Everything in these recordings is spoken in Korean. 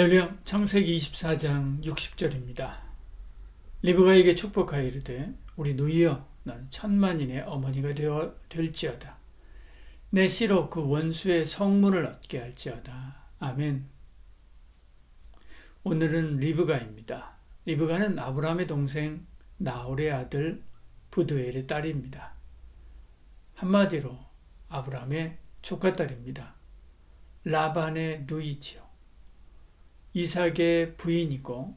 할렐루야 창세기 24장 60절입니다. 리브가에게 축복하여 이르되 우리 누이여 너는 천만인의 어머니가 되어 될지어다. 내 씨로 그 원수의 성문을 얻게 할지어다. 아멘. 오늘은 리브가입니다. 리브가는 아브라함의 동생 나홀의 아들 부두엘의 딸입니다. 한마디로 아브라함의 조카딸입니다. 라반의 누이지요. 이삭의 부인이고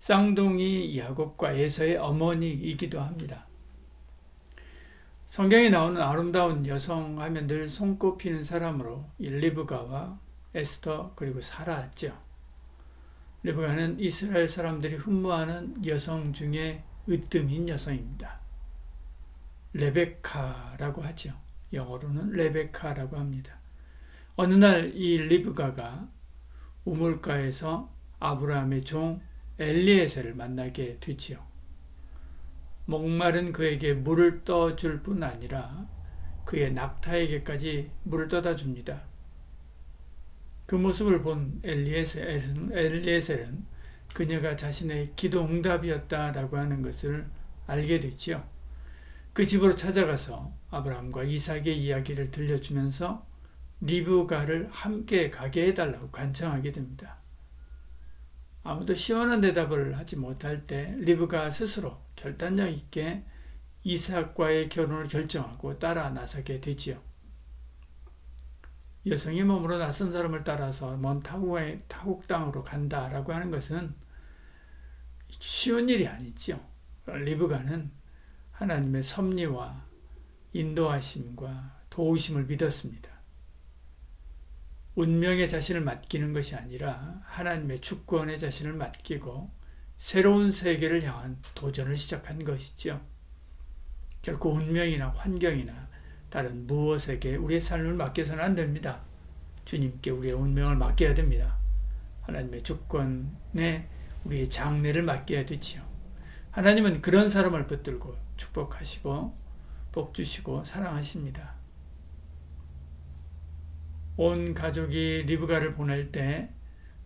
쌍둥이 야곱과 에서의 어머니이기도 합니다. 성경에 나오는 아름다운 여성 하면 늘 손꼽히는 사람으로 리브가와 에스터 그리고 사라죠. 리브가는 이스라엘 사람들이 흠모하는 여성 중에 으뜸인 여성입니다. 레베카라고 하죠. 영어로는 레베카라고 합니다. 어느 날 이 리브가가 우물가에서 아브라함의 종 엘리에셀을 만나게 되지요. 목마른 그에게 물을 떠줄 뿐 아니라 그의 낙타에게까지 물을 떠다 줍니다. 그 모습을 본 엘리에셀은, 엘리에셀은 그녀가 자신의 기도 응답이었다라고 하는 것을 알게 되지요. 그 집으로 찾아가서 아브라함과 이삭의 이야기를 들려주면서 리브가를 함께 가게 해달라고 간청하게 됩니다. 아무도 시원한 대답을 하지 못할 때 리브가 스스로 결단력 있게 이삭과의 결혼을 결정하고 따라 나서게 되지요. 여성의 몸으로 낯선 사람을 따라서 먼 타국의 타국 땅으로 간다라고 하는 것은 쉬운 일이 아니지요. 리브가는 하나님의 섭리와 인도하심과 도우심을 믿었습니다. 운명의 자신을 맡기는 것이 아니라 하나님의 주권의 자신을 맡기고 새로운 세계를 향한 도전을 시작한 것이지요. 결코 운명이나 환경이나 다른 무엇에게 우리의 삶을 맡겨서는 안 됩니다. 주님께 우리의 운명을 맡겨야 됩니다. 하나님의 주권에 우리의 장래를 맡겨야 되지요. 하나님은 그런 사람을 붙들고 축복하시고 복 주시고 사랑하십니다. 온 가족이 리브가를 보낼 때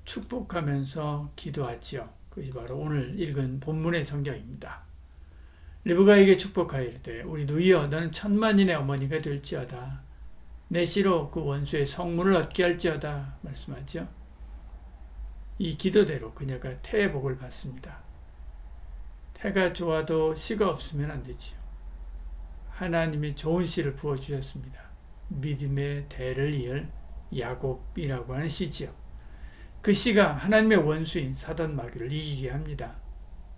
축복하면서 기도하지요. 그것이 바로 오늘 읽은 본문의 성경입니다. 리브가에게 이르되 우리 누이여 너는 천만인의 어머니가 될지어다. 내 씨로 그 원수의 성문을 얻게 할지어다 말씀하죠. 이 기도대로 그녀가 태의 복을 받습니다. 태가 좋아도 씨가 없으면 안 되지요. 하나님이 좋은 씨를 부어 주셨습니다. 믿음의 대를 이을 야곱이라고 하는 씨지요. 그 씨가 하나님의 원수인 사단 마귀를 이기게 합니다.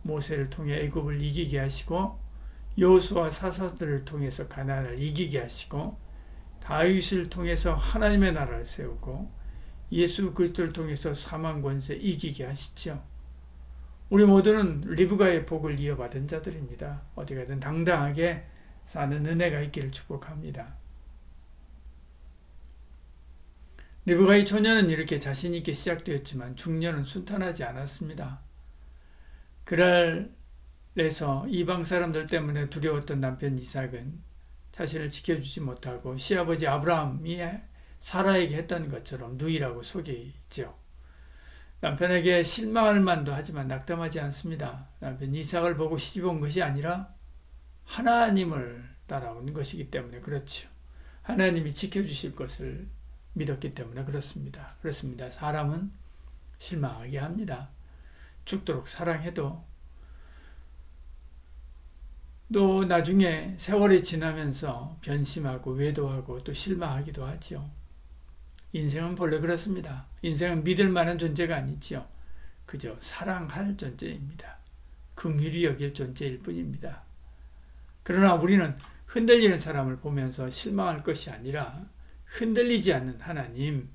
모세를 통해 애굽을 이기게 하시고 여호수아 사사들을 통해서 가나안을 이기게 하시고 다윗을 통해서 하나님의 나라를 세우고 예수 그리스도를 통해서 사망 권세 이기게 하시죠. 우리 모두는 리브가의 복을 이어받은 자들입니다. 어디 가든 당당하게 사는 은혜가 있기를 축복합니다. 리브가의 초년은 이렇게 자신있게 시작되었지만 중년은 순탄하지 않았습니다. 그랄에서 이방 사람들 때문에 두려웠던 남편 이삭은 자신을 지켜주지 못하고 시아버지 아브라함이 사라에게 했던 것처럼 누이라고 속이죠. 남편에게 실망할 만도 하지만 낙담하지 않습니다. 남편 이삭을 보고 시집 온 것이 아니라 하나님을 따라온 것이기 때문에 그렇죠. 하나님이 지켜주실 것을 믿었기 때문에 그렇습니다. 그렇습니다. 사람은 실망하게 합니다. 죽도록 사랑해도 또 나중에 세월이 지나면서 변심하고 외도하고 또 실망하기도 하지요. 인생은 본래 그렇습니다. 인생은 믿을 만한 존재가 아니지요. 그저 사랑할 존재입니다. 긍휼히 여길 존재일 뿐입니다. 그러나 우리는 흔들리는 사람을 보면서 실망할 것이 아니라 흔들리지 않는 하나님,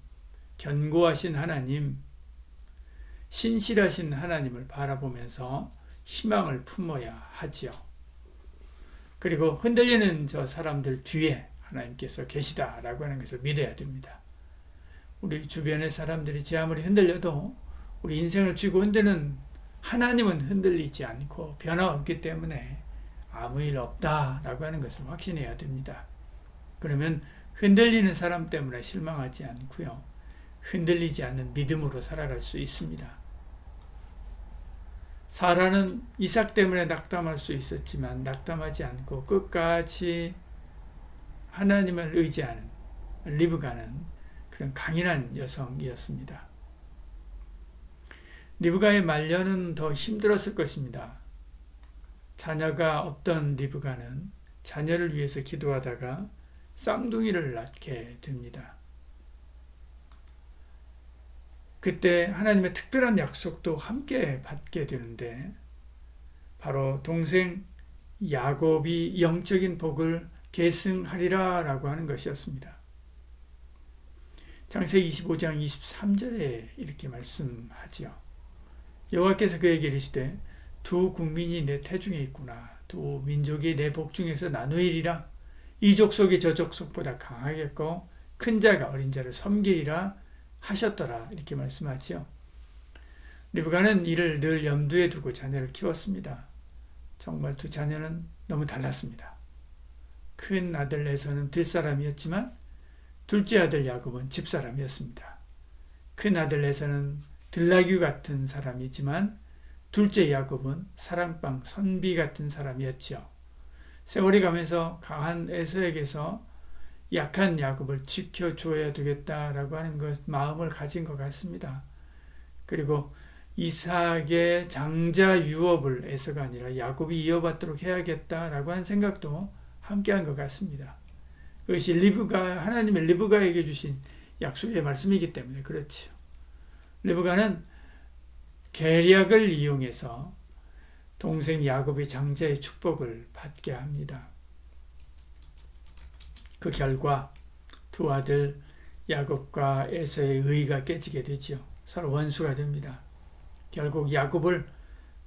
견고하신 하나님, 신실하신 하나님을 바라보면서 희망을 품어야 하지요. 그리고 흔들리는 저 사람들 뒤에 하나님께서 계시다라고 하는 것을 믿어야 됩니다. 우리 주변의 사람들이 제 아무리 흔들려도 우리 인생을 쥐고 흔드는 하나님은 흔들리지 않고 변화없기 때문에 아무 일 없다라고 하는 것을 확신해야 됩니다. 그러면 흔들리는 사람 때문에 실망하지 않고요. 흔들리지 않는 믿음으로 살아갈 수 있습니다. 사라는 이삭 때문에 낙담할 수 있었지만 낙담하지 않고 끝까지 하나님을 의지하는 리브가는 그런 강인한 여성이었습니다. 리브가의 말년은 더 힘들었을 것입니다. 자녀가 없던 리브가는 자녀를 위해서 기도하다가 쌍둥이를 낳게 됩니다. 그때 하나님의 특별한 약속도 함께 받게 되는데 바로 동생 야곱이 영적인 복을 계승하리라라고 하는 것이었습니다. 창세기 25장 23절에 이렇게 말씀하지요. 여호와께서 그에게 이르시되 두 국민이 내 태중에 있구나. 두 민족이 내 복 중에서 나누이리라. 이 족속이 저 족속보다 강하겠고 큰 자가 어린 자를 섬기리라 하셨더라. 이렇게 말씀하지요. 리브가는 이를 늘 염두에 두고 자녀를 키웠습니다. 정말 두 자녀는 너무 달랐습니다. 큰 아들 에서는 들사람이었지만 둘째 아들 야곱은 집사람이었습니다. 큰 아들 에서는 들나귀 같은 사람이지만 둘째 야곱은 사랑방 선비 같은 사람이었지요. 세월이 가면서 강한 에서에게서 약한 야곱을 지켜주어야 되겠다라고 하는 것, 마음을 가진 것 같습니다. 그리고 이삭의 장자 유업을 에서가 아니라 야곱이 이어받도록 해야겠다라고 하는 생각도 함께 한 것 같습니다. 그것이 리브가 하나님의 리브가에게 주신 약속의 말씀이기 때문에 그렇지요. 리브가는 계략을 이용해서 동생 야곱의 장자의 축복을 받게 합니다. 그 결과 두 아들 야곱과 에서의 의가 깨지게 되지요. 서로 원수가 됩니다. 결국 야곱을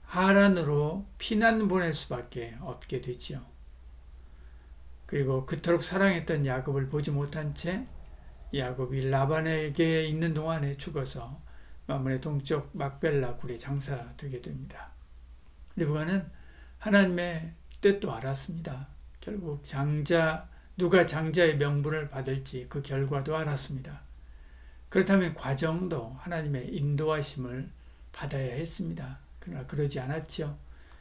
하란으로 피난 보낼 수밖에 없게 되지요. 그리고 그토록 사랑했던 야곱을 보지 못한 채 야곱이 라반에게 있는 동안에 죽어서 마문의 동쪽 막벨라 굴에 장사되게 됩니다. 리브가는 하나님의 뜻도 알았습니다. 결국 장자 누가 장자의 명분을 받을지 그 결과도 알았습니다. 그렇다면 과정도 하나님의 인도하심을 받아야 했습니다. 그러나 그러지 않았지요.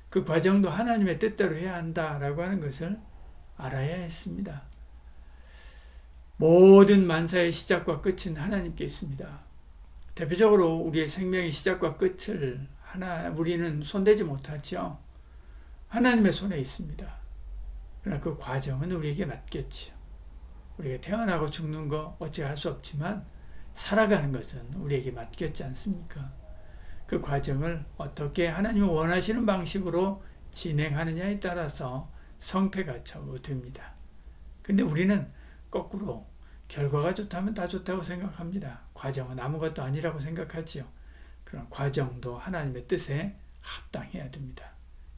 그 과정도 하나님의 뜻대로 해야 한다라고 하는 것을 알아야 했습니다. 모든 만사의 시작과 끝은 하나님께 있습니다. 대표적으로 우리의 생명의 시작과 끝을 하나 우리는 손대지 못하죠. 하나님의 손에 있습니다. 그러나 그 과정은 우리에게 맡겼지요. 우리가 태어나고 죽는 거 어찌할 수 없지만 살아가는 것은 우리에게 맡겼지 않습니까? 그 과정을 어떻게 하나님이 원하시는 방식으로 진행하느냐에 따라서 성패가 좌우됩니다. 근데 우리는 거꾸로 결과가 좋다면 다 좋다고 생각합니다. 과정은 아무것도 아니라고 생각하지요. 그런 과정도 하나님의 뜻에 합당해야 됩니다.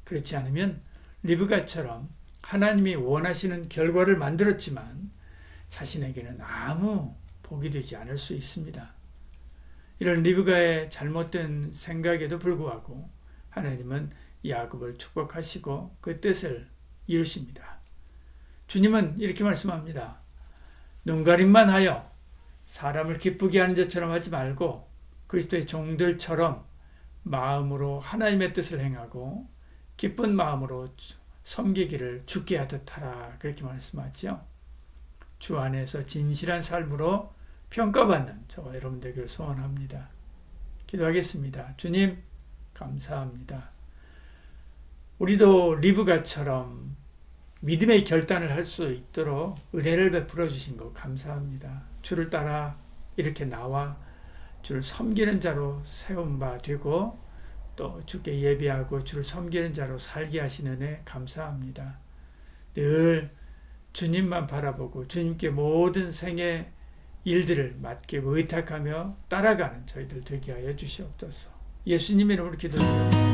그렇지 않으면 리브가처럼 하나님이 원하시는 결과를 만들었지만 자신에게는 아무 복이 되지 않을 수 있습니다. 이런 리브가의 잘못된 생각에도 불구하고 하나님은 야곱을 축복하시고 그 뜻을 이루십니다. 주님은 이렇게 말씀합니다. 눈가림만 하여 사람을 기쁘게 하는 것처럼 하지 말고 그리스도의 종들처럼 마음으로 하나님의 뜻을 행하고 기쁜 마음으로 섬기기를 죽게 하듯 하라 그렇게 말씀하지요. 주 안에서 진실한 삶으로 평가받는 저와 여러분 되기를 소원합니다. 기도하겠습니다. 주님 감사합니다. 우리도 리브가처럼 믿음의 결단을 할 수 있도록 은혜를 베풀어 주신 것 감사합니다. 주를 따라 이렇게 나와 주를 섬기는 자로 세운 바 되고 또 주께 예비하고 주를 섬기는 자로 살게 하시는 은혜 감사합니다. 늘 주님만 바라보고 주님께 모든 생의 일들을 맡기고 의탁하며 따라가는 저희들 되게 하여 주시옵소서. 예수님의 이름으로 기도드립니다.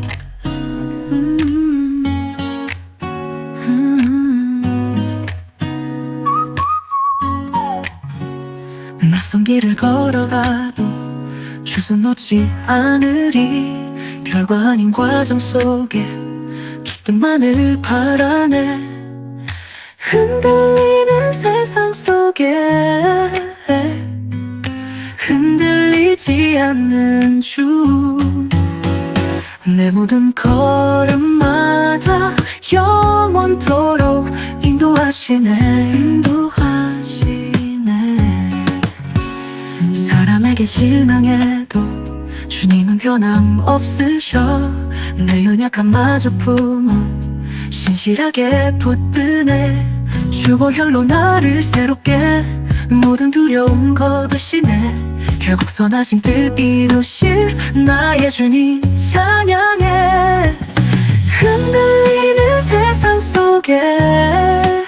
길을 걸어가도 주소 놓지 않으리. 결과 아닌 과정 속에 주뜻만을 바라네. 흔들리는 세상 속에 흔들 흔들리지 않는 주. 내 모든 걸음마다 영원토록 인도하시네. 인도하 사람에게 실망해도 주님은 변함없으셔. 내 연약함마저 품어 신실하게 붙드네. 주보혈로 나를 새롭게 모든 두려움 거두시네. 결국 선하신 뜻 이루실 나의 주님 찬양해. 흔들리는 세상 속에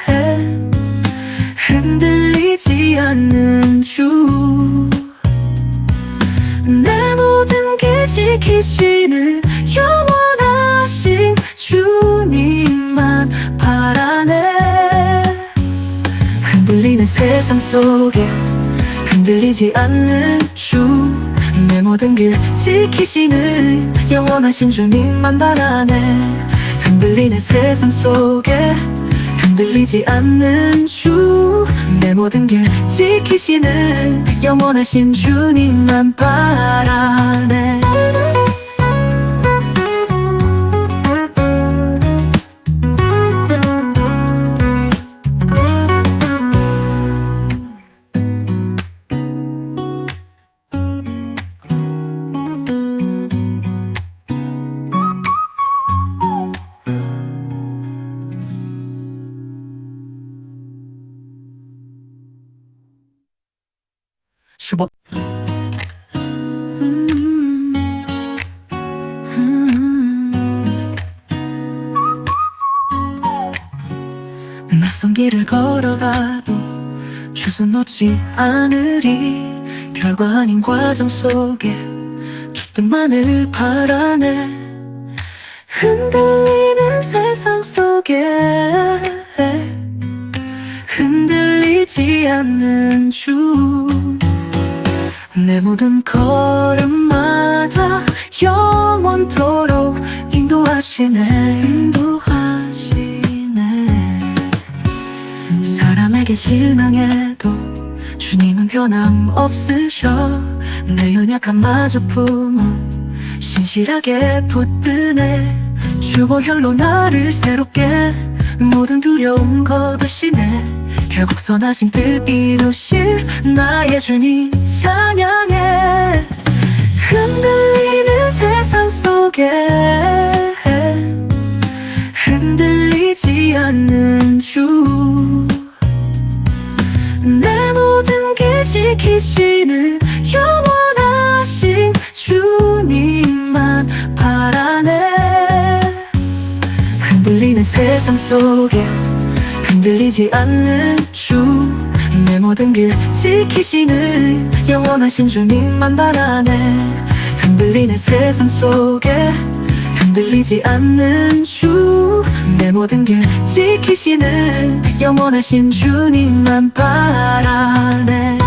흔들리지 않는 주 내 모든 길 지키시는 영원하신 주님만 바라네. 세상 속에 흔들리지 않는 주 내 모든 길 지키시는 영원하신 주님만 바라네. 흔들리는 세상 속에 흔들리지 않는 주 내 모든 길 지키시는 영원하신 주님만 바라 15 낯선 길을 걸어가도 주소 놓지 않으리. 결과 아닌 과정 속에 주뜻만을 바라네. 흔들리는 세상 속에 흔들리지 않는 주. 내 모든 걸음마다 영원토록 인도하시네. 인도하시네. 사람에게 실망해도 주님은 변함없으셔. 내 연약함마저 품어 신실하게 붙드네. 주보혈로 나를 새롭게 모든 두려움 거두시네 결국 선하신 뜻 이루실 나의 주님 찬양해. 흔들리는 세상 속에 흔들리지 않는 주. 내 모든 길 지키시는 영원하신 주님만 바라네. 흔들리는 세상 속에 흔들리지 않는 주 내 모든 길 지키시는 영원하신 주님만 바라네. 흔들리는 세상 속에 흔들리지 않는 주 내 모든 길 지키시는 영원하신 주님만 바라네